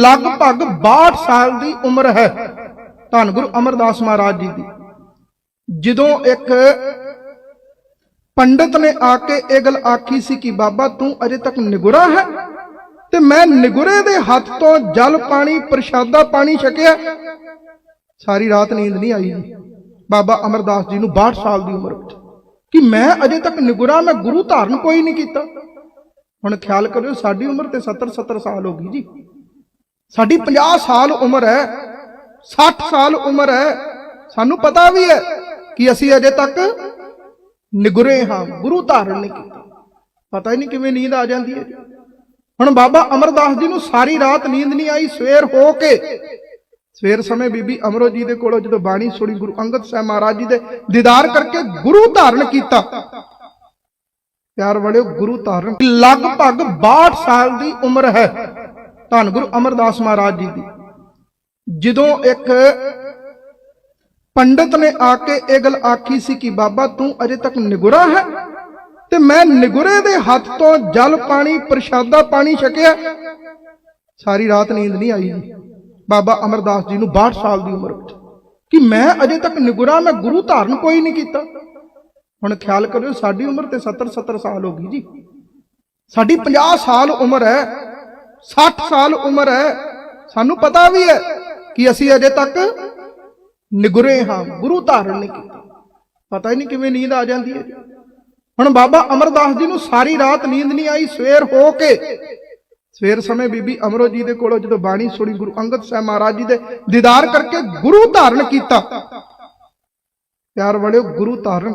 ਲਗਭਗ 62 ਸਾਲ ਦੀ ਉਮਰ ਹੈ। ਧੰਨ ਗੁਰੂ ਅਮਰਦਾਸ ਮਹਾਰਾਜ ਜੀ ਦੀ। ਜਦੋਂ ਇੱਕ ਪੰਡਤ ਨੇ ਆ ਕੇ ਇਹ ਗੱਲ ਆਖੀ ਸੀ ਕਿ ਬਾਬਾ ਤੂੰ ਅਜੇ ਤੱਕ ਨਿਗੁਰਾ ਹੈ ਤੇ ਮੈਂ ਨਿਗੁਰੇ ਦੇ ਹੱਥ ਤੋਂ ਜਲ ਪਾਣੀ, ਪ੍ਰਸ਼ਾਦਾ ਪਾਣੀ ਛਕਿਆ। ਸਾਰੀ ਰਾਤ ਨੀਂਦ ਨਹੀਂ ਆਈ ਬਾਬਾ ਅਮਰਦਾਸ ਜੀ ਨੂੰ 62 ਸਾਲ ਦੀ ਉਮਰ ਵਿੱਚ। ਕਿ ਮੈਂ ਅਜੇ ਤੱਕ ਨਿਗੁਰਾ, ਮੈਂ ਗੁਰੂ ਧਾਰਨ ਕੋਈ ਨਹੀਂ ਕੀਤਾ। ਹੁਣ ਖਿਆਲ ਕਰਿਓ, ਸਾਡੀ ਉਮਰ ਤੇ 70 70 ਸਾਲ ਹੋ ਗਈ ਜੀ। ਸਾਡੀ 50 ਸਾਲ ਉਮਰ ਹੈ 60 ਸਾਲ ਉਮਰ ਹੈ। ਸਾਨੂੰ ਪਤਾ ਵੀ ਹੈ ਕਿ ਅਸੀਂ ਅਜੇ ਤੱਕ ਨਿਗੁਰੇ ਹਾਂ, ਗੁਰੂ ਧਾਰਨ ਨਹੀਂ ਕੀਤਾ। ਪਤਾ ਹੀ ਨਹੀਂ ਕਿਵੇਂ ਨੀਂਦ ਆ ਜਾਂਦੀ ਹੈ। ਹੁਣ ਬਾਬਾ ਅਮਰਦਾਸ ਜੀ ਨੂੰ ਸਾਰੀ ਰਾਤ ਨੀਂਦ ਨਹੀਂ ਆਈ, ਸਵੇਰ ਹੋ ਕੇ। ਸਵੇਰ ਸਮੇਂ ਬੀਬੀ ਅਮਰੋ ਜੀ ਦੇ ਕੋਲੋਂ ਜਦੋਂ ਬਾਣੀ ਸੁਣੀ, ਗੁਰੂ ਅੰਗਦ ਸਾਹਿਬ ਮਹਾਰਾਜ ਜੀ ਦੇ ਦੀਦਾਰ ਕਰਕੇ ਗੁਰੂ ਧਾਰਨ ਕੀਤਾ। ਪਿਆਰ ਵਾਲਿਓ, ਗੁਰੂ ਧਾਰਨ। ਲਗਭਗ 62 ਸਾਲ ਦੀ ਉਮਰ ਹੈ। ਧੰਨ ਗੁਰੂ ਅਮਰਦਾਸ ਮਹਾਰਾਜ ਜੀ ਦੀ। ਜਦੋਂ ਇੱਕ ਪੰਡਤ ਨੇ ਆ ਕੇ ਇਹ ਗੱਲ ਆਖੀ ਸੀ ਕਿ ਬਾਬਾ ਤੂੰ ਅਜੇ ਤੱਕ ਨਿਗੁਰਾ ਹੈ ਤੇ ਮੈਂ ਨਿਗੁਰੇ ਦੇ ਹੱਥ ਤੋਂ ਜਲ ਪਾਣੀ, ਪ੍ਰਸ਼ਾਦਾ ਪਾਣੀ ਛਕਿਆ। ਸਾਰੀ ਰਾਤ ਨੀਂਦ ਨਹੀਂ ਆਈ ਬਾਬਾ ਅਮਰਦਾਸ ਜੀ ਨੂੰ 62 ਸਾਲ ਦੀ ਉਮਰ ਵਿੱਚ। ਕਿ ਮੈਂ ਅਜੇ ਤੱਕ ਨਿਗੁਰਾ, ਮੈਂ ਗੁਰੂ ਧਾਰਨ ਕੋਈ ਨਹੀਂ ਕੀਤਾ। ਹੁਣ ਖਿਆਲ ਕਰਿਓ, ਸਾਡੀ ਉਮਰ ਤੇ 70 70 ਸਾਲ ਹੋ ਗਈ ਜੀ। ਸਾਡੀ 50 ਸਾਲ ਉਮਰ ਹੈ। 60 ਸਾਲ ਉਮਰ ਹੈ। ਸਾਨੂੰ ਪਤਾ ਵੀ ਹੈ ਕਿ ਅਸੀਂ ਅਜੇ ਤੱਕ ਨਿਗੁਰੇ ਹਾਂ, ਗੁਰੂ ਧਾਰਨ ਨਹੀਂ ਕੀਤਾ। ਪਤਾ ਹੀ ਨਹੀਂ ਕਿਵੇਂ ਨੀਂਦ ਆ ਜਾਂਦੀ ਹੈ। ਹੁਣ ਬਾਬਾ ਅਮਰਦਾਸ ਜੀ ਨੂੰ ਸਾਰੀ ਰਾਤ ਨੀਂਦ ਨਹੀਂ ਆਈ, ਸਵੇਰ ਹੋ ਕੇ। ਸਵੇਰ ਸਮੇਂ ਬੀਬੀ ਅਮਰੋ ਜੀ ਦੇ ਕੋਲੋਂ ਜਦੋਂ ਬਾਣੀ ਸੁਣੀ, ਗੁਰੂ ਅੰਗਦ ਸਾਹਿਬ ਮਹਾਰਾਜ ਜੀ ਦੇ ਦੀਦਾਰ ਕਰਕੇ ਗੁਰੂ ਧਾਰਨ ਕੀਤਾ। ਪਿਆਰ ਵਾਲਿਓ, ਗੁਰੂ ਧਾਰਨ